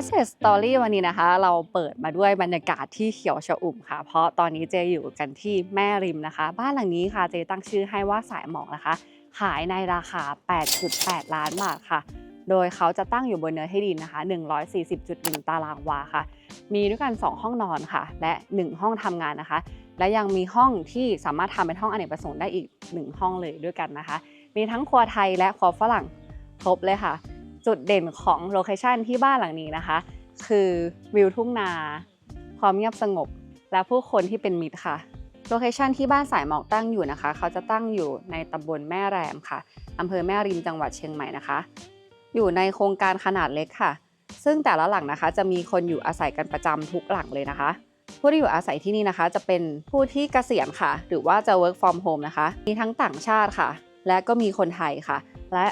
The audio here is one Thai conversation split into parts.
Asset Story วันนี้นะคะ เราเปิดมาด้วยบรรยากาศที่เขียวชอุ่มค่ะ เพราะตอนนี้เจอยู่กันที่แม่ริมนะคะ บ้านหลังนี้ค่ะเจตั้งชื่อให้ว่าสายหมอกนะคะ ขายในราคา 8.8 ล้านบาทค่ะ โดยเขาจะตั้งอยู่บนเนื้อที่ดินนะคะ 140.1 ตารางวาค่ะ มีด้วยกัน 2 ห้องนอนค่ะ และ 1 ห้องทำงานนะคะ และยังมีห้องที่สามารถทำเป็นห้องอเนกประสงค์ได้อีก 1 ห้องเลยด้วยกันนะคะ มีทั้งครัวไทยและครัวฝรั่งครบเลยค่ะ จุดเด่นของโลเคชันที่บ้านหลังนี้นะคะ คือวิวทุ่งนา ความเงียบสงบ และผู้คนที่เป็นมิตรค่ะ โลเคชันที่บ้านสายหมอกตั้งอยู่นะคะ เขาจะตั้งอยู่ในตำบลแม่แรมค่ะอำเภอแม่ริมจังหวัดเชียงใหม่นะคะ อยู่ในโครงการขนาดเล็กค่ะ ซึ่งแต่ละหลังนะคะ จะมีคนอยู่อาศัยกันประจำทุกหลังเลยนะคะผู้ที่อยู่อาศัยที่นี่นะคะ จะเป็นผู้ที่เกษียณค่ะ หรือว่าจะ work from home นะคะ มีทั้งต่างชาติค่ะ และก็มีคนไทยค่ะ และ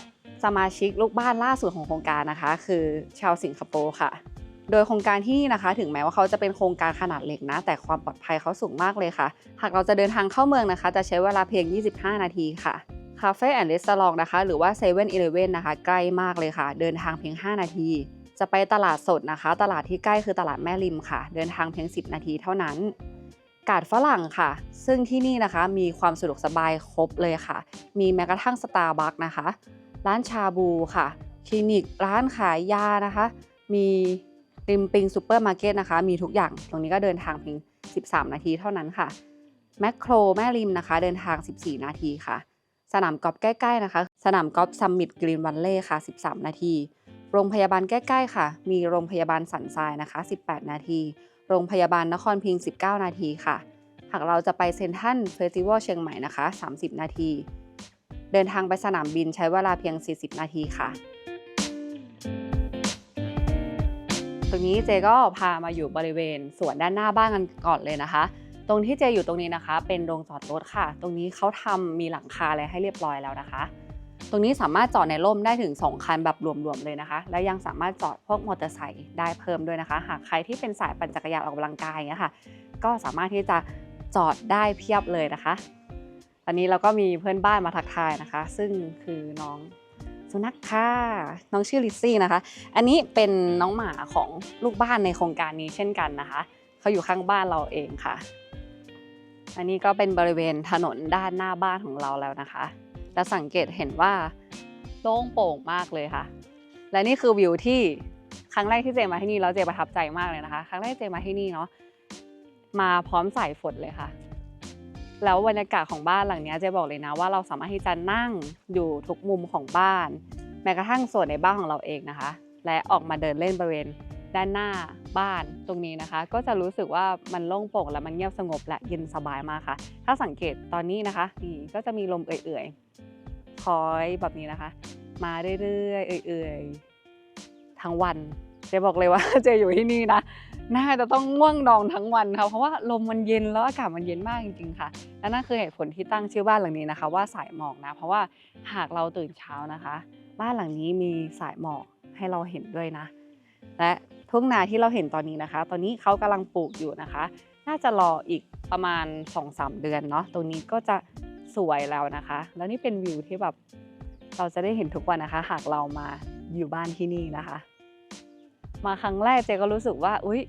สมาชิกลูกบ้านล่าสุดของโครงการนะคะ คือชาวสิงคโปร์ค่ะ โดยโครงการที่นี่นะคะ ถึงแม้ว่าเขาจะเป็นโครงการขนาดเล็กนะ แต่ความปลอดภัยเขาสูงมากเลยค่ะ หากเราจะเดินทางเข้าเมืองนะคะ จะใช้เวลาเพียง 25 นาทีค่ะคาเฟ่แอนด์รีสอร์ทนะคะ หรือว่า7 e เ e ่ e อนะคะ ใกล้มากเลยค่ะ เดินทางเพียง 5 นาที จะไปตลาดสดนะคะ ตลาดที่ใกล้คือตลาดแม่ริมค่ะ เดินทางเพียง 10 นาทีเท่านั้นกาดฝรั่งค่ะ ซึ่งที่นี่นะคะมีความสะดวกสบายครบเลยค่ะ มีแม้กระทั่งสตาร์บัคนะคะ ร้านชาบูค่ะ คลินิกร้านขายยานะคะ มีริมปิงซูเปอร์มาร์เก็ตนะคะ มีทุกอย่าง ตรงนี้ก็เดินทางเพียง 13 นาทีเท่านั้นค่ะ แมคโครแม่ริมนะคะ เดินทาง 14 นาทีค่ะ สนามกอล์ฟใกล้ ๆ นะคะ สนามกอล์ฟซัมมิตกรีนวันเล่ค่ะ 13 นาที โรงพยาบาลใกล้ ๆ ค่ะ มีโรงพยาบาลสันทรายนะคะ 18 นาที โรงพยาบาลนครพิงค์19 นาทีค่ะ หากเราจะไปเซนทรัลเฟสติวัลเชียงใหม่นะคะ 30 นาที เดินทางไปสนามบินใช้เวลาเพียง 40 นาทีค่ะตรงนี้เจก็พามาอยู่บริเวณสวนด้านหน้าบ้านกันก่อนเลยนะคะ ตรงที่เจอยู่ตรงนี้นะคะ เป็นโรงจอดรถค่ะ ตรงนี้เขาทำมีหลังคาอะไรให้เรียบร้อยแล้วนะคะ ตรงนี้สามารถจอดในร่มได้ถึง 2 คันแบบรวมๆเลยนะคะ และยังสามารถจอดพวกมอเตอร์ไซค์ได้เพิ่มด้วยนะคะ หากใครที่เป็นสายปั่นจักรยานออกกำลังกายอย่างเงี้ยค่ะ ก็สามารถที่จะจอดได้เพียบเลยนะคะ อันนี้เราก็มีเพื่อนบ้านมาทักทายนะคะ ซึ่งคือน้องสุนัขค่ะน้องชื่อลิซซี่นะคะ อันนี้เป็นน้องหมาของลูกบ้านในโครงการนี้เช่นกันนะคะเขาอยู่ข้างบ้านเราเองค่ะ อันนี้ก็เป็นบริเวณถนนด้านหน้าบ้านของเราแล้วนะคะจะสังเกตเห็นว่าโล่งโปร่งมากเลยค่ะ และนี่คือวิวที่ครั้งแรกที่เจมาที่นี่แล้วเจประทับใจมากเลยนะคะ ครั้งแรกเจมาที่นี่เนาะมาพร้อมสายฝนเลยค่ะ แล้วบรรยากาศของบ้านหลังนี้เจะบอกเลยนะว่าเราสามารถที่จะนั่งอยู่ทุกมุมของบ้าน แม้กระทั่งส่วนในบ้านของเราเองนะคะ และออกมาเดินเล่นบริเวณด้านหน้าบ้านตรงนี้นะคะ ก็จะรู้สึกว่ามันโล่งโปร่งและมันเงียบสงบและเย็นสบายมากค่ะ ถ้าสังเกตตอนนี้นะคะนี่ก็จะมีลมเอื่อยๆคอยแบบนี้นะคะ มาเรื่อยๆเอื่อยๆทั้งวันเจะบอกเลยว่าเจอยู่ที่นี่นะ น่าจะต้องง่วงนอนทั้งวันค่ะเพราะว่าลมมันเย็นแล้วอากาศมันเย็นมากจริงๆค่ะและนั่นคือเหตุผลที่ตั้งชื่อบ้านหลังนี้นะคะ ว่าสายหมอกนะ เพราะว่าหากเราตื่นเช้านะคะ บ้านหลังนี้มีสายหมอกให้เราเห็นด้วยนะ และทุ่งนาที่เราเห็นตอนนี้นะคะ ตอนนี้เขากำลังปลูกอยู่นะคะ น่าจะรออีกประมาณ 2-3 เดือนเนาะตรงนี้ก็จะสวยแล้วนะคะ แล้วนี่เป็นวิวที่แบบเราจะได้เห็นทุกวันนะคะ หากเรามาอยู่บ้านที่นี่นะคะ มาครั้งแรกเจก็รู้สึกว่า อุ๊ย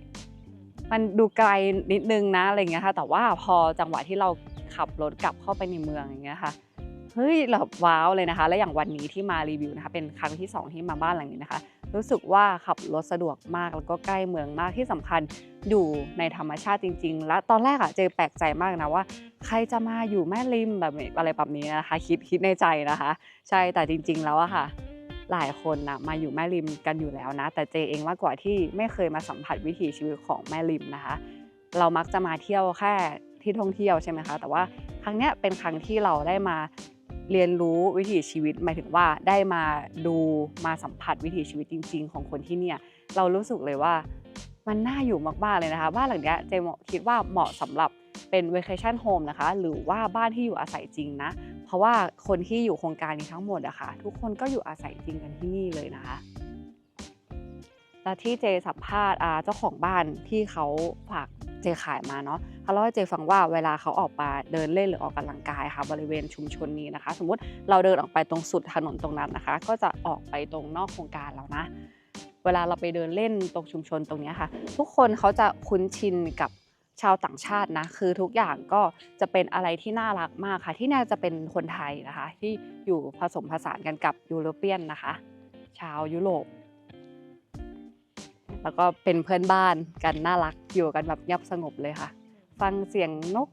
มันดูไกลนิดนึงนะอะไรเงี้ยค่ะ แต่ว่าพอจังหวะที่เราขับรถกลับเข้าไปในเมืองอย่างเงี้ยค่ะเฮ้ยแบบว้าวเลยนะคะ และอย่างวันนี้ที่มารีวิวนะคะ เป็นครั้งที่ 2 ที่มาบ้านหลังนี้นะคะ รู้สึกว่าขับรถสะดวกมากแล้วก็ใกล้เมืองมากที่สำคัญอยู่ในธรรมชาติจริง ๆ และตอนแรกอะเจอแปลกใจมากนะว่า ใครจะมาอยู่แม่ริมแบบอะไรแบบนี้นะคะ คิดคิดในใจนะคะ ใช่แต่จริง ๆ แล้วอะค่ะ หลายคนนะมาอยู่แม่ริมกันอยู่แล้วนะ แต่เจเองมากกว่าที่ไม่เคยมาสัมผัสวิถีชีวิตของแม่ริมนะคะ เรามักจะมาเที่ยวแค่ที่ท่องเที่ยวใช่ไหมคะ แต่ว่าครั้งเนี้ยเป็นครั้งที่เราได้มาเรียนรู้วิถีชีวิตหมายถึงว่าได้มาดูมาสัมผัสวิถีชีวิตจริง ๆ ของคนที่เนี่ยเรารู้สึกเลยว่ามันน่าอยู่มากๆเลยนะคะบ้านหลังนี้เจคิดว่าเหมาะสำหรับ เป็น vacation home นะคะ หรือว่าบ้านที่อยู่อาศัยจริงนะ เพราะว่าคนที่อยู่โครงการนี้ทั้งหมดอะค่ะ ทุกคนก็อยู่อาศัยจริงกันที่นี่เลยนะคะและที่เจสัมภาษณ์เจ้าของบ้านที่เขาฝากเจขายมาเนาะเขาเล่าให้เจฟังว่าเวลาเขาออกมาเดินเล่นหรือออกกำลังกายค่ะ บริเวณชุมชนนี้นะคะ สมมติเราเดินออกไปตรงสุดถนนตรงนั้นนะคะ ก็จะออกไปตรงนอกโครงการแล้วนะ เวลาเราไปเดินเล่นตรงชุมชนตรงนี้ค่ะ ทุกคนเขาจะคุ้นชินกับ ชาวต่างชาตินะคือทุกอย่างก็จะเป็นอะไรที่น่ารักมากค่ะ ที่น่าจะเป็นคนไทยนะคะ ที่อยู่ผสมผสานกันกับยูโรเปียนนะคะ ชาวยุโรป แล้วก็เป็นเพื่อนบ้านกันน่ารักอยู่กันแบบเงียบสงบเลยค่ะ ฟังเสียงนก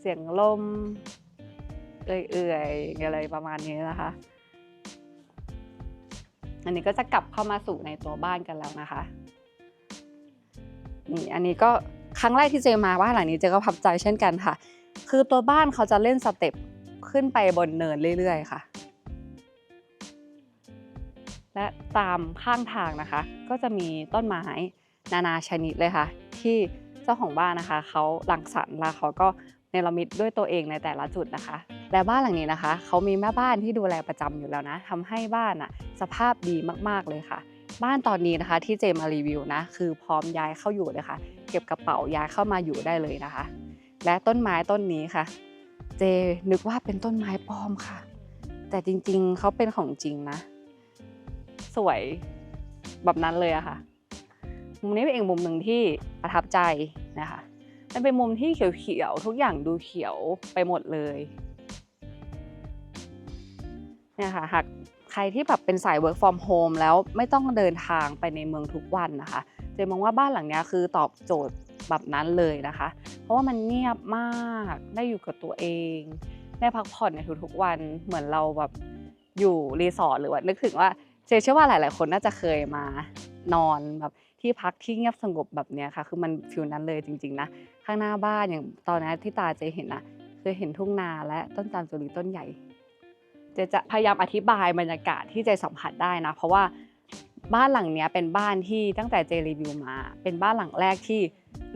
เสียงลมเอื่อยๆอะไรประมาณนี้นะคะ อันนี้ก็จะกลับเข้ามาสู่ในตัวบ้านกันแล้วนะคะนี่อันนี้ก็ ครั้งแรกที่เจมาบ้านหลังนี้เจก็พับใจเช่นกันค่ะ คือตัวบ้านเขาจะเล่นสเต็ปขึ้นไปบนเนินเรื่อยๆค่ะ และตามข้างทางนะคะ ก็จะมีต้นไม้นานาชนิดเลยค่ะ ที่เจ้าของบ้านนะคะเขาหลังสรรค์แล้วเขาก็เนรมิตด้วยตัวเองในแต่ละจุดนะคะ และบ้านหลังนี้นะคะ เขามีแม่บ้านที่ดูแลประจำอยู่แล้วนะทำให้บ้านอะสภาพดีมากๆเลยค่ะ บ้านตอนนี้นะคะที่เจมารีวิวนะ คือพร้อมย้ายเข้าอยู่เลยค่ะ เก็บกระเป๋าย้ายเข้ามาอยู่ได้เลยนะคะ และต้นไม้ต้นนี้ค่ะ เจนึกว่าเป็นต้นไม้ปลอมค่ะ แต่จริงๆเขาเป็นของจริงนะ สวยแบบนั้นเลยอะค่ะ มุมนี้เป็นอีกมุมหนึ่งที่ประทับใจนะคะมันเป็นมุมที่เขียวๆทุกอย่างดูเขียวไปหมดเลยเนี่ยค่ะหากใครที่แบบเป็นสาย work from home แล้วไม่ต้องเดินทางไปในเมืองทุกวันนะคะ เจมองว่าบ้านหลังนี้คือตอบโจทย์แบบนั้นเลยนะคะ เพราะว่ามันเงียบมากได้อยู่กับตัวเองได้พักผ่อนในทุกๆวันเหมือนเราแบบอยู่รีสอร์ทหรือว่านึกถึงว่าเจเชื่อว่าหลาย ๆ คนน่าจะเคยมานอนแบบที่พักที่เงียบสงบแบบเนี้ยค่ะ คือมันฟิลนั้นเลยจริง ๆ นะ ข้างหน้าบ้านอย่างตอนนั้นที่ตาเจเห็นนะคือเห็นทุ่งนาและต้นจามจุลีต้นใหญ่ เจจะพยายามอธิบายบรรยากาศที่เจสัมผัสได้นะ เพราะว่า บ้านหลังนี้เป็นบ้านที่ตั้งแต่เจรีวิวมา เป็นบ้านหลังแรกที่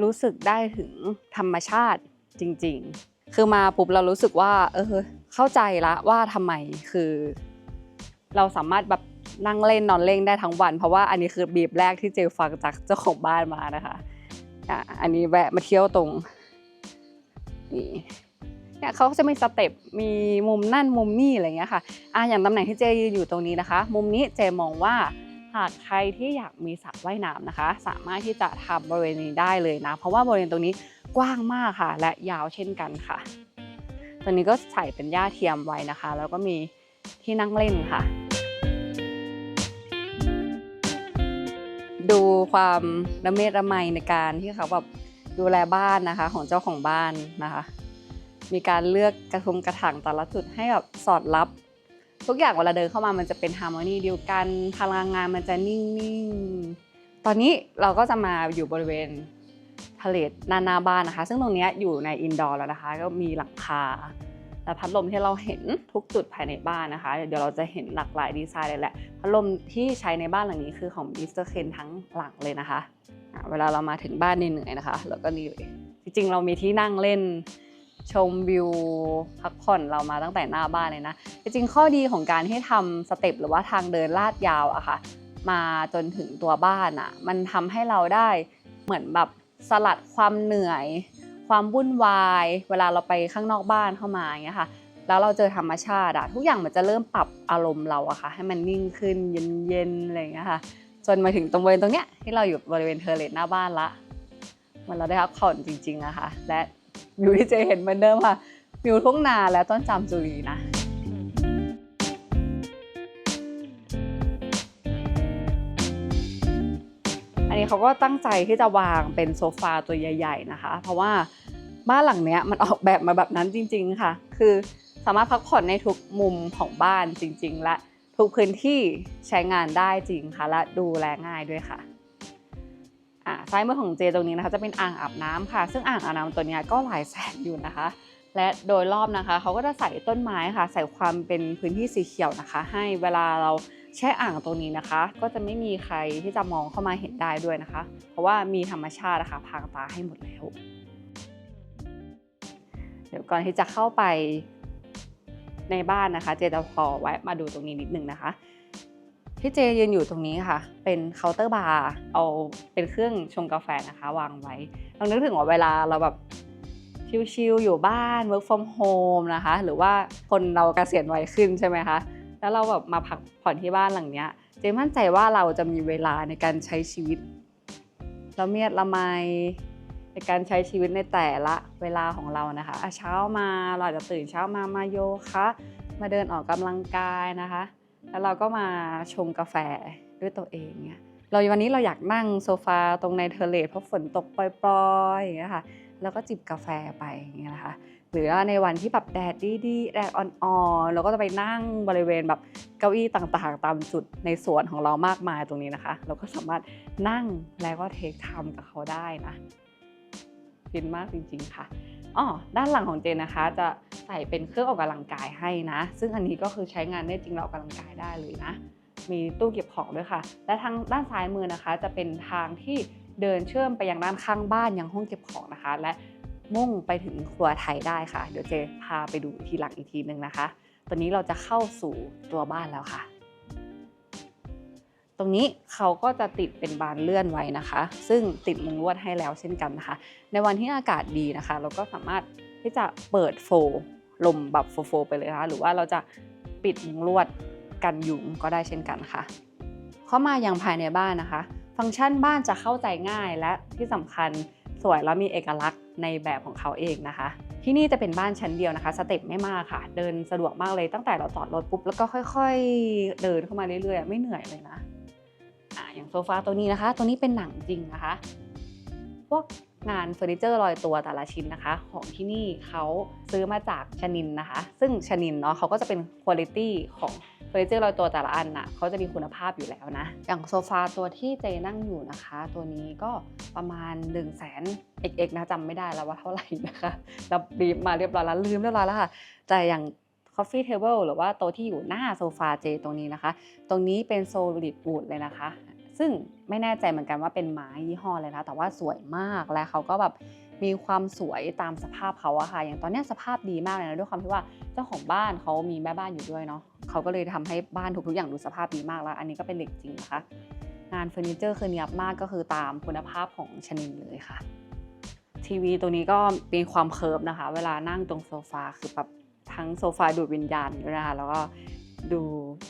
รู้สึกได้ถึงธรรมชาติจริง ๆ คือมาปุ๊บเรารู้สึกว่า เออ เข้าใจละว่าทำไมคือ เราสามารถแบบนั่งเล่นนอนเล่นได้ทั้งวัน เพราะว่าอันนี้คือบีบแรกที่เจฟังจากเจ้าของบ้านมานะคะอะอันนี้แวะมาเที่ยวตรงนี่เนี่ยเขาก็จะมีสเต็ปมีมุมนั่นมุมนี่อะไรเงี้ยค่ะอะอย่างตำแหน่งที่เจยืนอยู่ตรงนี้นะคะ มุมนี้เจมองว่า หากใครที่อยากมีสระว่ายน้ำนะคะ สามารถที่จะทำบริเวณนี้ได้เลยนะ เพราะว่าบริเวณตรงนี้กว้างมากค่ะ และยาวเช่นกันค่ะ ตัวนี้ก็ใส่เป็นหญ้าเทียมไว้นะคะ แล้วก็มีที่นั่งเล่นค่ะ ดูความระเมดระไมในการที่เขาแบบดูแลบ้านนะคะ ของเจ้าของบ้านนะคะ มีการเลือกกระทุมกระถางแต่ละจุดให้แบบสอดรับ ทุกอย่างเวลาเดินเข้ามามันจะเป็นฮาร์โมนีเดียวกันพลังงานมันจะนิ่งๆ ตอนนี้เราก็จะมาอยู่บริเวณทะเลนานาบ้านนะคะ ซึ่งตรงนี้อยู่ในอินดอร์แล้วนะคะ ก็มีหลังคาและพัดลมที่เราเห็นทุกจุดภายในบ้านนะคะ เดี๋ยวเราจะเห็นหลากหลายดีไซน์เลยแหละ พัดลมที่ใช้ในบ้านหลังนี้คือของมิสเตอร์เคนทั้งหลังเลยนะคะะเวลาเรามาถึงบ้านเหนื่อยๆนะคะ แล้วก็นี่จริงๆ เรามีที่นั่งเล่น ชมวิวพักผ่อนเรามาตั้งแต่หน้าบ้านเลยนะจริงๆข้อดีของการที่ทำสเต็ปหรือว่าทางเดินลาดยาวอะค่ะ มาจนถึงตัวบ้านอะมันทำให้เราได้เหมือนแบบสลัดความเหนื่อย ความวุ่นวาย เวลาเราไปข้างนอกบ้านเข้ามาอย่างเงี้ยค่ะแล้วเราเจอธรรมชาติอะทุกอย่างมันจะเริ่มปรับอารมณ์เราอะค่ะ ให้มันนิ่งขึ้นเย็นๆอะไรอย่างเงี้ยค่ะจนมาถึงตรงบริเวณตรงเนี้ยที่เราอยู่บริเวณเทอร์เลทหน้าบ้านละมันเราได้พักผ่อนจริงๆอะค่ะและ วิวที่เจเห็นเหมือนเดิมค่ะวิวทุ่งนาและต้นจามจุรีนะอันนี้เขาก็ตั้งใจที่จะวางเป็นโซฟาตัวใหญ่ ๆนะคะ เพราะว่าบ้านหลังเนี้ยมันออกแบบมาแบบนั้นจริง ๆค่ะ คือสามารถพักผ่อนในทุกมุมของบ้านจริง ๆ และทุกพื้นที่ใช้งานได้จริงค่ะและดูแลง่ายด้วยค่ะ อ่าซ้ายมือของเจตรงนี้นะคะจะเป็นอ่างอาบน้ำค่ะ ซึ่งอ่างอาบน้ำตัวนี้ก็หลายแสนอยู่นะคะ และโดยรอบนะคะเขาก็จะใส่ต้นไม้ค่ะ ใส่ความเป็นพื้นที่สีเขียวนะคะ ให้เวลาเราแช่อ่างตรงนี้นะคะ ก็จะไม่มีใครที่จะมองเข้ามาเห็นได้ด้วยนะคะ เพราะว่ามีธรรมชาตินะคะพางตาให้หมดแล้ว เดี๋ยวก่อนที่จะเข้าไปในบ้านนะคะ เจจะขอแวะมาดูตรงนี้นิดนึงนะคะ ที่เจยืนอยู่ตรงนี้ค่ะ เป็นเคาน์เตอร์บาร์เอาเป็นเครื่องชงกาแฟนะคะ วางไว้ลองนึกถึงว่าเวลาเราแบบชิลๆอยู่บ้าน work from home นะคะ หรือว่าคนเราเกษียณไวขึ้นใช่ไหมคะแล้วเราแบบมาพักผ่อนที่บ้านหลังเนี้ยเจมั่นใจว่าเราจะมีเวลาในการใช้ชีวิตละเมียดละไมในการใช้ชีวิตในแต่ละเวลาของเรานะคะเช้ามาเราจะตื่นเช้ามามาโยคะมาเดินออกกำลังกายนะคะ แล้วเราก็มาชงกาแฟด้วยตัวเองเนี่ยเราวันนี้เราอยากนั่งโซฟาตรงในเทอร์เลทเพราะฝนตกปล่อยๆอย่างเงี้ยค่ะแล้วก็จิบกาแฟไปอย่างเงี้ยนะคะหรือว่าในวันที่แบบแดดดีๆแดดอ่อนๆเราก็จะไปนั่งบริเวณแบบเก้าอี้ต่างๆ ตามจุดในสวนของเรามากมายตรงนี้นะคะ เราก็สามารถนั่งแล้วก็เทคไทม์กับเขาได้นะฟินมากจริง ๆ ค่ะ อ๋อด้านหลังของเจนนะคะ จะใส่เป็นเครื่องออกกำลังกายให้นะ ซึ่งอันนี้ก็คือใช้งานได้จริงเราออกกำลังกายได้เลยนะ มีตู้เก็บของด้วยค่ะ และทางด้านซ้ายมือนะคะ จะเป็นทางที่เดินเชื่อมไปยังด้านข้างบ้านยังห้องเก็บของนะคะ และมุ่งไปถึงครัวไทยได้ค่ะ เดี๋ยวเจพาไปดูทีหลังอีกทีนึงนะคะ ตอนนี้เราจะเข้าสู่ตัวบ้านแล้วค่ะ ตรงนี้เขาก็จะติดเป็นบานเลื่อนไว้นะคะ ซึ่งติดมุงลวดให้แล้วเช่นกันนะคะ ในวันที่อากาศดีนะคะ เราก็สามารถที่จะเปิดโฟลลมแบบโฟลๆไปเลยนะคะหรือว่าเราจะปิดมุงลวดกันยุงก็ได้เช่นกันค่ะ เข้ามายังภายในบ้านนะคะ ฟังก์ชันบ้านจะเข้าใจง่ายและที่สำคัญสวยแล้วมีเอกลักษณ์ในแบบของเขาเองนะคะ ที่นี่จะเป็นบ้านชั้นเดียวนะคะสเต็ปไม่มากค่ะ เดินสะดวกมากเลยตั้งแต่เราจอดรถปุ๊บแล้วก็ค่อย ๆ เดินเข้ามาเรื่อยๆ ไม่เหนื่อยเลยนะ อะอย่างโซฟาตัวนี้นะคะ ตัวนี้เป็นหนังจริงนะคะ พวกงานเฟอร์นิเจอร์ลอยตัวแต่ละชิ้นนะคะ ของที่นี่เขาซื้อมาจากชนินนะคะ ซึ่งชนินเนาะเขาก็จะเป็นคุณภาพของเฟอร์นิเจอร์ลอยตัวแต่ละอันน่ะเขาจะมีคุณภาพอยู่แล้วนะ อย่างโซฟาตัวที่เจนั่งอยู่นะคะ ตัวนี้ก็ประมาณ1นึ่งแสนเอกๆนะจำไม่ได้แล้วว่าเท่าไหร่นะคะเราบีบมาเรียบร้อยแล้วลืมเรียบร้อยแล้วค่ะแต่อย่าง coffee table หรือว่าโต๊ะที่อยู่หน้าโซฟาเจตรงนี้นะคะ ตรงนี้เป็น solid wood เลยนะคะ ซึ่งไม่แน่ใจเหมือนกันว่าเป็นไม้ยี่ห้อเลยนะ แต่ว่าสวยมากและเขาก็แบบมีความสวยตามสภาพเขาอะค่ะ อย่างตอนนี้สภาพดีมากเลยนะด้วยความที่ว่าเจ้าของบ้านเขามีแม่บ้านอยู่ด้วยเนาะเขาก็เลยทำให้บ้านทุกๆอย่างดูสภาพดีมากแล้ว อันนี้ก็เป็นเหล็กจริงนะคะงานเฟอร์นิเจอร์คือเนียบมากก็คือตามคุณภาพของชนินเลยค่ะ ทีวีตัวนี้ก็มีความเคิร์ฟนะคะ เวลานั่งตรงโซฟาคือแบบ ทั้งโซฟาดูดวิญญาณด้วยนะคะแล้วก็ดู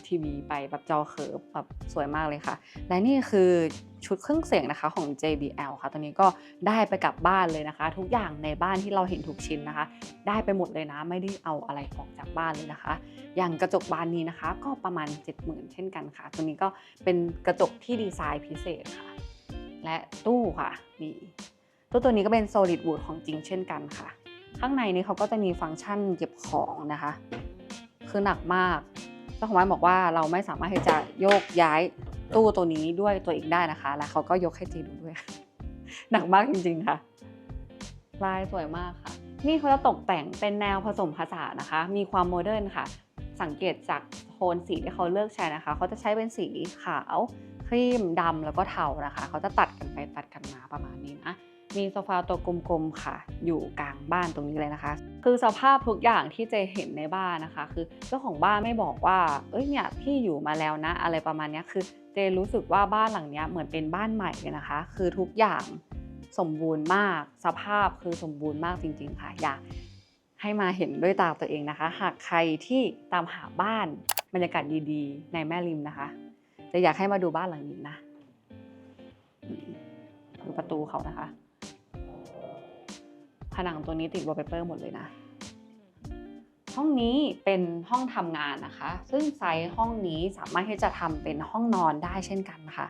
ทีวีไปแบบจอเคิร์ฟแบบสวยมากเลยค่ะ และนี่คือชุดเครื่องเสียงนะคะของ JBL ค่ะ ตัวนี้ก็ได้ไปกลับบ้านเลยนะคะ ทุกอย่างในบ้านที่เราเห็นทุกชิ้นนะคะ ได้ไปหมดเลยนะ ไม่ได้เอาอะไรออกจากบ้านเลยนะคะ อย่างกระจกบานนี้นะคะ ก็ประมาณ 70,000 เช่นกันค่ะ ตัวนี้ก็เป็นกระจกที่ดีไซน์พิเศษค่ะ และตู้ค่ะนี่ตู้ตัวนี้ก็เป็น solid wood ของจริงเช่นกันค่ะ ข้างในนี้เขาก็จะมีฟังก์ชันเก็บของนะคะ คือหนักมากเจ้าของบ้านบอกว่าเราไม่สามารถที่จะโยกย้ายตู้ตัวนี้ด้วยตัวเองได้นะคะ และเขาก็ยกให้เจดูด้วย หนักมากจริงๆค่ะ ลายสวยมากค่ะ นี่เขาจะตกแต่งเป็นแนวผสมผสานนะคะ มีความโมเดิร์นค่ะ สังเกตจากโทนสีที่เขาเลือกใช้นะคะ เขาจะใช้เป็นสีขาว ครีมดำแล้วก็เทานะคะ เขาจะตัดกันไปตัดกันมาประมาณนี้นะ มีโซฟาตัวกลมๆค่ะ อยู่กลางบ้านตรงนี้เลยนะคะ คือสภาพทุกอย่างที่เจเห็นในบ้านนะคะ คือเจ้าของบ้านไม่บอกว่า เอ้ยเนี่ยพี่อยู่มาแล้วนะ อะไรประมาณนี้คือเจรู้สึกว่าบ้านหลังนี้เหมือนเป็นบ้านใหม่เลยนะคะ คือทุกอย่างสมบูรณ์มาก สภาพคือสมบูรณ์มากจริง ๆ ค่ะ อยากให้มาเห็นด้วยตาตัวเองนะคะ หากใครที่ตามหาบ้านบรรยากาศดีๆ ในแม่ริมนะคะจะอยากให้มาดูบ้านหลังนี้นะดูประตูเขานะคะ ผนังตัวนี้ติดวอลเปเปอร์หมดเลยนะ ห้องนี้เป็นห้องทำงานนะคะ ซึ่งไซส์ห้องนี้สามารถที่จะทำเป็นห้องนอนได้เช่นกันค่ะ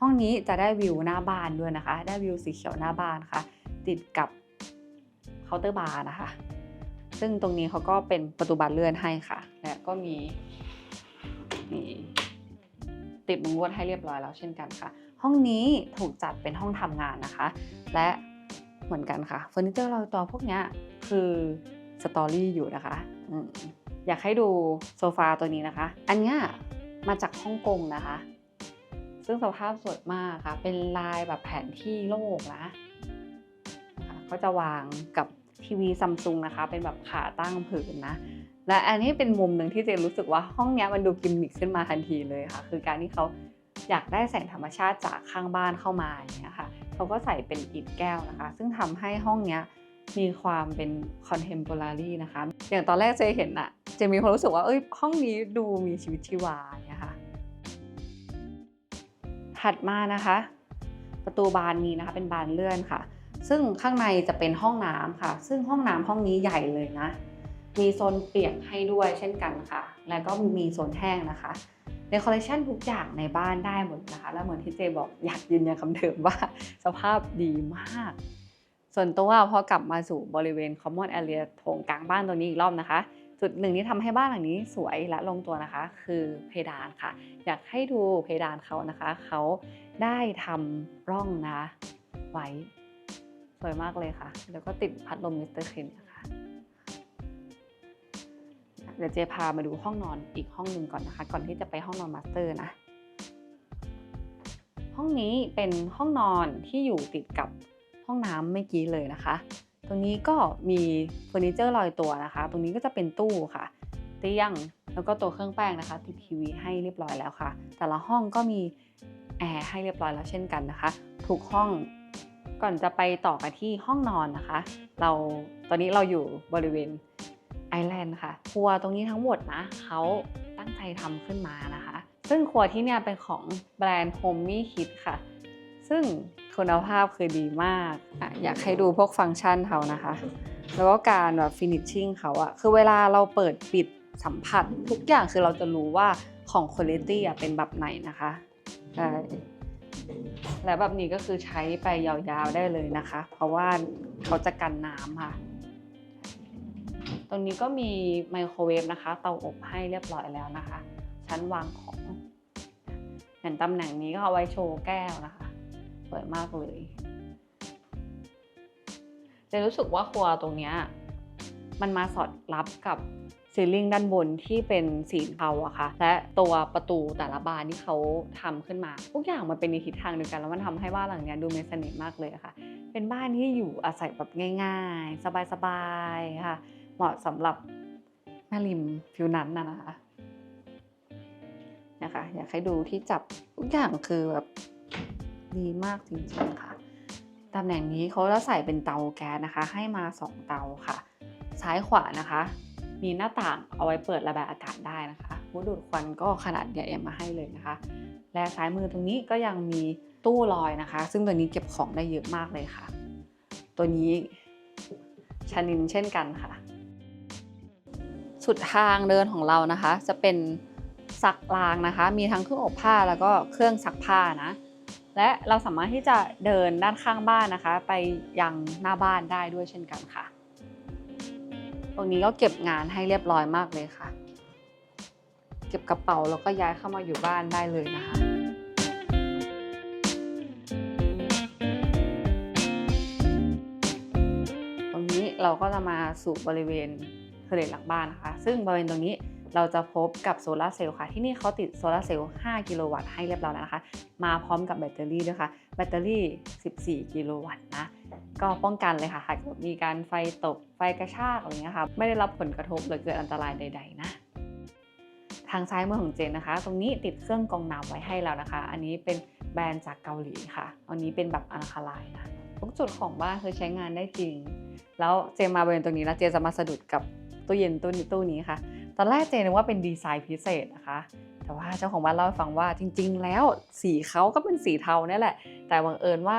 ห้องนี้จะได้วิวหน้าบ้านด้วยนะคะ ได้วิวสีเขียวหน้าบ้านค่ะ ติดกับเคาน์เตอร์บาร์นะคะ ซึ่งตรงนี้เขาก็เป็นประตูบานเลื่อนให้ค่ะ และก็มีนี่ติดมุงลวดให้เรียบร้อยแล้วเช่นกันค่ะ ห้องนี้ถูกจัดเป็นห้องทำงานนะคะ และ เหมือนกันค่ะเฟอร์นิเจอร์เราตัวพวกนี้คือสตอรี่อยู่นะคะออยากให้ดูโซฟาตัวนี้นะคะ อันนี้มาจากฮ่องกงนะคะ ซึ่งสภาพสวยมากค่ะ เป็นลายแบบแผนที่โลกนะก็จะวางกับทีวีซัมซุงนะคะ เป็นแบบขาตั้งผืนนะ และอันนี้เป็นมุมหนึ่งที่เจนรู้สึกว่าห้องนี้มันดูกิมมิคขึ้นมาทันทีเลยค่ะ คือการที่เขาอยากได้แสงธรรมชาติจากข้างบ้านเข้ามาอย่างเงี้ยค่ะ เขาก็ใส่เป็นอิฐแก้วนะคะ ซึ่งทำให้ห้องเนี้ยมีความเป็นคอนเทม p o r a r y นะคะ อย่างตอนแรกเจเห็นอะเจมีความรู้สึกว่าเอ้ยห้องนี้ดูมีชีวิตชีวาเงี้ยค่ะ ถัดมานะคะ ประตูบานนี้นะคะเป็นบานเลื่อนค่ะ ซึ่งข้างในจะเป็นห้องน้ำค่ะ ซึ่งห้องน้ำห้องนี้ใหญ่เลยนะ มีโซนเปียกให้ด้วยเช่นกันค่ะ แล้วก็มีโซนแห้งนะคะ ในคอลเลคชันทุกอย่างในบ้านได้หมดนะคะ แล้วเหมือนที่เจบอกอยากยืนยันคำเดิมว่าสภาพดีมาก ส่วนตัวพอกลับมาสู่บริเวณ common area โถงกลางบ้านตัวนี้อีกรอบนะคะ จุดหนึ่งที่ทำให้บ้านหลังนี้สวยและลงตัวนะคะ คือเพดานค่ะ อยากให้ดูเพดานเขานะคะ เขาได้ทำร่องนะไว้สวยมากเลยค่ะ แล้วก็ติดพัดลมมิสเตอร์เคนนะคะ เดี๋ยวเจพามาดูห้องนอนอีกห้องหนึ่งก่อนนะคะ ก่อนที่จะไปห้องนอนมาสเตอร์นะ ห้องนี้เป็นห้องนอนที่อยู่ติดกับห้องน้ำเมื่อกี้เลยนะคะ ตรงนี้ก็มีเฟอร์นิเจอร์ลอยตัวนะคะ ตรงนี้ก็จะเป็นตู้ค่ะ เตียงแล้วก็ตัวเครื่องแป้งนะคะติดทีวีให้เรียบร้อยแล้วค่ะ แต่ละห้องก็มีแอร์ให้เรียบร้อยแล้วเช่นกันนะคะ ทุกห้องก่อนจะไปต่อกันที่ห้องนอนนะคะ เราตอนนี้เราอยู่บริเวณ ไอแลนด์ค่ะ ครัวตรงนี้ทั้งหมดนะเขาตั้งใจทำขึ้นมานะคะ ซึ่งครัวที่เนี่ยเป็นของแบรนด์ Homey Kit ค่ะ ซึ่งคุณภาพคือดีมากออยากให้ดูพวกฟังก์ชันเขานะคะ แล้วก็การแบบฟินิชชิ่งเขาอะคือเวลาเราเปิดปิดสัมผัส ทุกอย่างคือเราจะรู้ว่าของคุณภาพอะเป็นแบบไหนนะคะใช่และแบบนี้ก็คือใช้ไปยาวๆได้เลยนะคะ เพราะว่าเขาจะกันน้ำค่ะ ตรงนี้ก็มีไมโครเวฟนะคะ เตาอบให้เรียบร้อยแล้วนะคะ ชั้นวางของเห็นตำแหน่งนี้ก็เอาไว้โชว์แก้วนะคะ สวยมากเลยจะรู้สึกว่าครัวตรงนี้มันมาสอดรับกับซีลิ่งด้านบนที่เป็นสีเทาอะค่ะ และตัวประตูแต่ละบานที่เขาทำขึ้นมา ทุกอย่างมันเป็นในทิศทางเดียวกันแล้วมันทำให้บ้านหลังนี้ดูมีเสน่ห์มากเลยะค่ะ เป็นบ้านที่อยู่อาศัยแบบง่าย ๆ สบายๆค่ะ เหมาะสำหรับแม่ริมฟิวนั้นนะนะคะนะคะอยากให้ดูที่จับทุกอย่างคือแบบดีมากจริงๆค่ะตำแหน่งนี้เขาจะใส่เป็นเตาแก๊สนะคะ ให้มา 2 เตาค่ะ ซ้ายขวานะคะ มีหน้าต่างเอาไว้เปิดระบายอากาศได้นะคะหูดูดควันก็ขนาดใหญ่มาให้เลยนะคะ และซ้ายมือตรงนี้ก็ยังมีตู้ลอยนะคะ ซึ่งตัวนี้เก็บของได้เยอะมากเลยค่ะ ตัวนี้ชนินเช่นกันค่ะ สุดทางเดินของเรานะคะ จะเป็นซักล้างนะคะ มีทั้งเครื่องอบผ้าแล้วก็เครื่องซักผ้านะและเราสามารถที่จะเดินด้านข้างบ้านนะคะ ไปยังหน้าบ้านได้ด้วยเช่นกันค่ะ ตรงนี้ก็เก็บงานให้เรียบร้อยมากเลยค่ะ เก็บกระเป๋าแล้วก็ย้ายเข้ามาอยู่บ้านได้เลยนะคะตรงนี้เราก็จะมาสู่บริเวณ เทเลหลังบ้านนะคะ ซึ่งบริเวณตรงนี้เราจะพบกับโซลาร์เซลล์ค่ะ ที่นี่เขาติดโซลาร์เซลล์ 5 กิโลวัตต์ให้เรียบร้อยแล้วนะคะ มาพร้อมกับแบตเตอรี่ด้วยค่ะ แบตเตอรี่ 14 กิโลวัตต์นะ ก็ป้องกันเลยค่ะหากมีการไฟตก ไฟกระชากอะไรเงี้ยค่ะ ไม่ได้รับผลกระทบหรือเกิดอันตรายใด ๆ นะ ทางซ้ายมือของเจนนะคะ ตรงนี้ติดเครื่องกรองน้ำไว้ให้แล้วนะคะ อันนี้เป็นแบรนด์จากเกาหลีค่ะ อันนี้เป็นแบบอันคาไลน์นะทุกจุดของบ้านคือใช้งานได้จริง แล้วเจมมาบริเวณตรงนี้แล้วเจจะมาสะดุดกับ ตู้เย็นตู้นี้ตู้นี้ค่ะ ตอนแรกเจนึกว่าเป็นดีไซน์พิเศษนะคะ แต่ว่าเจ้าของบ้านเล่าให้ฟังว่าจริง ๆ แล้วสีเขาก็เป็นสีเทาเนี่แหละ แต่บังเอิญว่า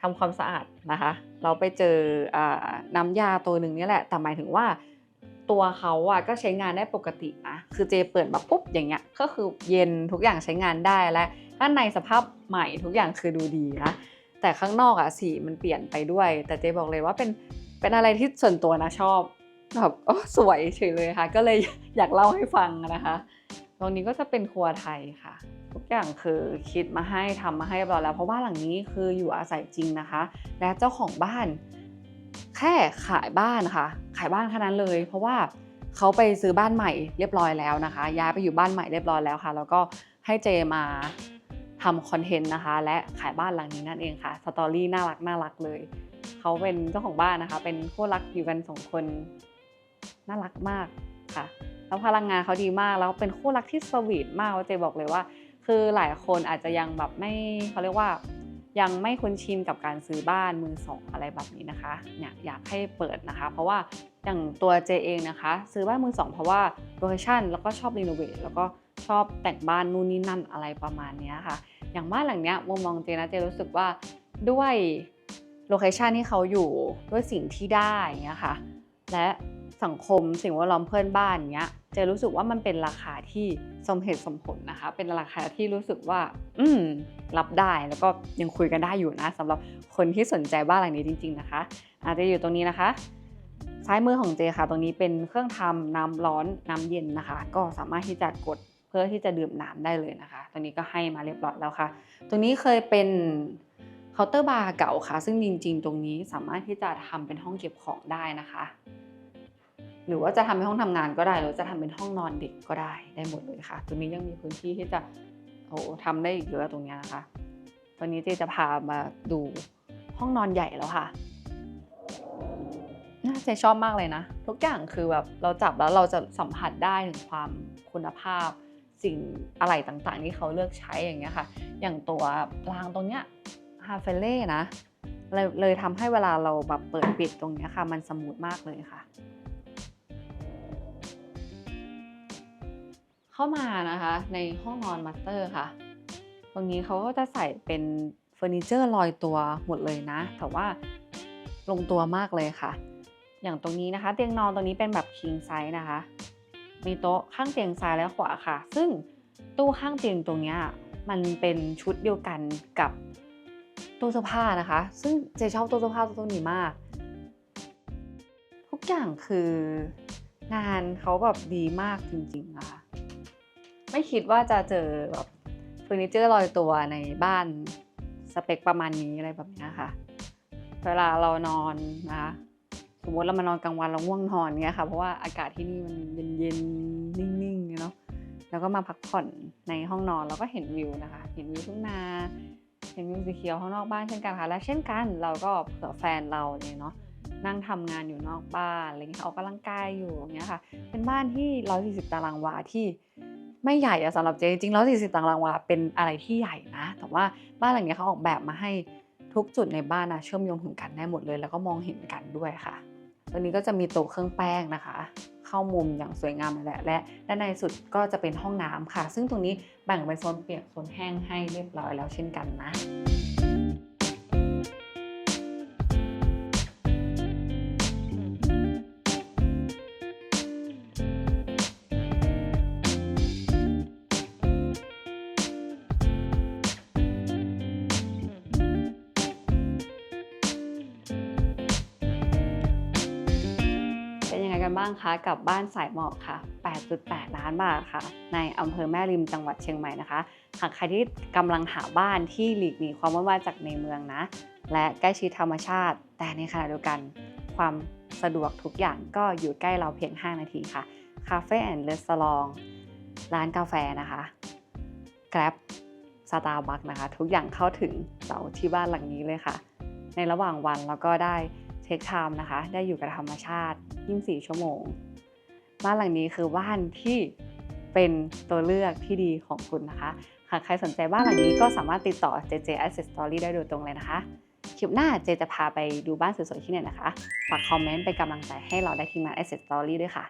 ทำความสะอาดนะคะ เราไปเจออน้ำยาตัวหนึ่งนี่แหละ แต่หมายถึงว่าตัวเขาอะก็ใช้งานได้ปกตินะ คือเจเปิดมาปุ๊บอย่างเงี้ย ก็คือเย็นทุกอย่างใช้งานได้และข้างในสภาพใหม่ทุกอย่างคือดูดีนะ แต่ข้างนอกอะสีมันเปลี่ยนไปด้วย แต่เจบอกเลยว่าเป็นเป็นอะไรที่ส่วนตัวนะชอบ แบบโอ้สวยเฉยเลยค่ะ ก็เลยอยากเล่าให้ฟังนะคะ ตรงนี้ก็จะเป็นครัวไทยค่ะ ทุกอย่างคือคิดมาให้ทำมาให้เรียบร้อยแล้ว เพราะว่าหลังนี้คืออยู่อาศัยจริงนะคะ และเจ้าของบ้าน แค่ขายบ้านค่ะ ขายบ้านแค่นั้นเลย เพราะว่าเขาไปซื้อบ้านใหม่เรียบร้อยแล้วนะคะย้ายไปอยู่บ้านใหม่เรียบร้อยแล้วค่ะ แล้วก็ให้เจมาทำคอนเทนต์นะคะ และขายบ้านหลังนี้นั่นเองค่ะสตอรี่น่ารักน่ารักเลย เขาเป็นเจ้าของบ้านนะคะ เป็นคู่รักอยู่กันสองคน น่ารักมากค่ะ แล้วพลังงานเขาดีมาก แล้วเป็นคู่รักที่สวีทมากเจบอกเลยว่า คือหลายคนอาจจะยังแบบไม่เขาเรียกว่ายังไม่คุ้นชินกับการซื้อบ้านมือสองอะไรแบบนี้นะคะเนี่ยอยากให้เปิดนะคะ เพราะว่าอย่างตัวเจเองนะคะ ซื้อบ้านมือสองเพราะว่าโลเคชั่นแล้วก็ชอบรีโนเวทแล้วก็ชอบแต่งบ้านนู่นนี่นั่นอะไรประมาณนี้ค่ะ อย่างบ้านหลังเนี้ยมุมมองเจนะเจรู้สึกว่าด้วยโลเคชันที่เขาอยู่ด้วยสิ่งที่ได้อย่างเงี้ยค่ะและ สังคม สิ่งแวดล้อมเพื่อนบ้านเนี้ยเจรู้สึกว่ามันเป็นราคาที่สมเหตุสมผลนะคะ เป็นราคาที่รู้สึกว่า อืมรับได้แล้วก็ยังคุยกันได้อยู่นะสำหรับคนที่สนใจบ้านหลังนี้จริง ๆนะคะ อาจจะอยู่ตรงนี้นะคะ ซ้ายมือของเจค่ะ ตรงนี้เป็นเครื่องทำน้ำร้อนน้ำเย็นนะคะ ก็สามารถที่จะกดเพื่อที่จะดื่มน้ำได้เลยนะคะ ตรงนี้ก็ให้มาเรียบร้อยแล้วค่ะ ตรงนี้เคยเป็นเคาน์เตอร์บาร์เก่าค่ะ ซึ่งจริง ๆ ตรงนี้สามารถที่จะทำเป็นห้องเก็บของได้นะคะ หรือว่าจะทำเป็นห้องทำงานก็ได้ หรือจะทำเป็นห้องนอนเด็กก็ได้ได้หมดเลยค่ะ ตรงนี้ยังมีพื้นที่ที่จะโอ้ทำได้อีกเยอะตรงนี้นะคะตอนนี้เจจะพามาดูห้องนอนใหญ่แล้วค่ะน่าจะชอบมากเลยนะ ทุกอย่างคือแบบเราจับแล้วเราจะสัมผัสได้ถึงความคุณภาพ สิ่งอะไรต่างๆ ที่เขาเลือกใช้อย่างเงี้ยค่ะ อย่างตัวรางตรงเนี้ยฮาเฟเล่นะเลเลยทำให้เวลาเราแบบเปิดปิดตรงเนี้ยค่ะ มันสมูทมากเลยค่ะ เข้ามานะคะในห้องนอนมาสเตอร์ค่ะ ตรงนี้เขาก็จะใส่เป็นเฟอร์นิเจอร์ลอยตัวหมดเลยนะ แต่ว่าลงตัวมากเลยค่ะ อย่างตรงนี้นะคะ เตียงนอนตรงนี้เป็นแบบ king size นะคะ มีโต๊ะข้างเตียงซ้ายและขวาค่ะ ซึ่งตู้ข้างเตียงตรงเนี้ยมันเป็นชุดเดียวกันกับตู้เสื้อผ้านะคะ ซึ่งเจชอบตู้เสื้อผ้าตู้นี้มาก ทุกอย่างคืองานเขาแบบดีมากจริงๆนะคะ ไม่คิดว่าจะเจอแบบเฟอร์นิเจอร์ลอยตัวในบ้านสเปคประมาณนี้อะไรแบบนี้ค่ะ เวลาเรานอนนะคะสมมติเรามานอนกลางวันเราง่วงนอนเงี้ยค่ะ เพราะว่าอากาศที่นี่มันเย็นๆนิ่งๆเนาะแล้วก็มาพักผ่อนในห้องนอนเราก็เห็นวิวนะคะ เห็นวิวทุ่งนาเห็นวิวสีเขียวข้างนอกบ้านเช่นกันค่ะและเช่นกันเราก็เผื่อแฟนเราเนี่ยเนาะนั่งทำงานอยู่นอกบ้านอะไรเงี้ยออกกำลังกายอยู่อย่างเงี้ยค่ะ เป็นบ้านที่ 140 ตารางวาที่ ไม่ใหญ่อะสำหรับเจจริงๆ140ตารางวาเป็นอะไรที่ใหญ่นะ แต่ว่าบ้านหลังนี้เขาออกแบบมาให้ทุกจุดในบ้านนะเชื่อมโยงถึงกันได้หมดเลย แล้วก็มองเห็นกันด้วยค่ะตัวนี้ก็จะมีโต๊ะเครื่องแป้งนะคะ เข้ามุมอย่างสวยงามแหละและด้านในสุดก็จะเป็นห้องน้ำค่ะ ซึ่งตรงนี้แบ่งเป็นโซนเปียกโซนแห้งให้เรียบร้อยแล้วเช่นกันนะ กันบ้างคะกับบ้านสายหมอกค่ะ 8.8 ล้านบาทค่ะ ในอำเภอแม่ริมจังหวัดเชียงใหม่นะคะ หากใครที่กำลังหาบ้านที่หลีกหนีความวุ่นวายจากในเมืองนะ และใกล้ชิดธรรมชาติ แต่ในขณะเดียวกัน ความสะดวกทุกอย่างก็อยู่ใกล้เราเพียง 5 นาทีค่ะคาเฟ่แอนด์รีสอร์ทร้านกาแฟนะคะ Grab สตาร์บัคนะคะ ทุกอย่างเข้าถึงเราที่บ้านหลังนี้เลยค่ะ ในระหว่างวันเราก็ได้ เช็คไทม์นะคะ ได้อยู่กับธรรมชาติ 24 ชั่วโมง บ้านหลังนี้คือบ้านที่เป็นตัวเลือกที่ดีของคุณนะคะ หากใครสนใจบ้านหลังนี้ก็สามารถติดต่อ JJ Asset Story ได้โดยตรงเลยนะคะ คลิปหน้าเจจะพาไปดูบ้านสวยๆที่ไหนนะคะ ฝากคอมเมนต์เป็นกำลังใจให้เราได้ที่มาน Asset Story ด้วยค่ะ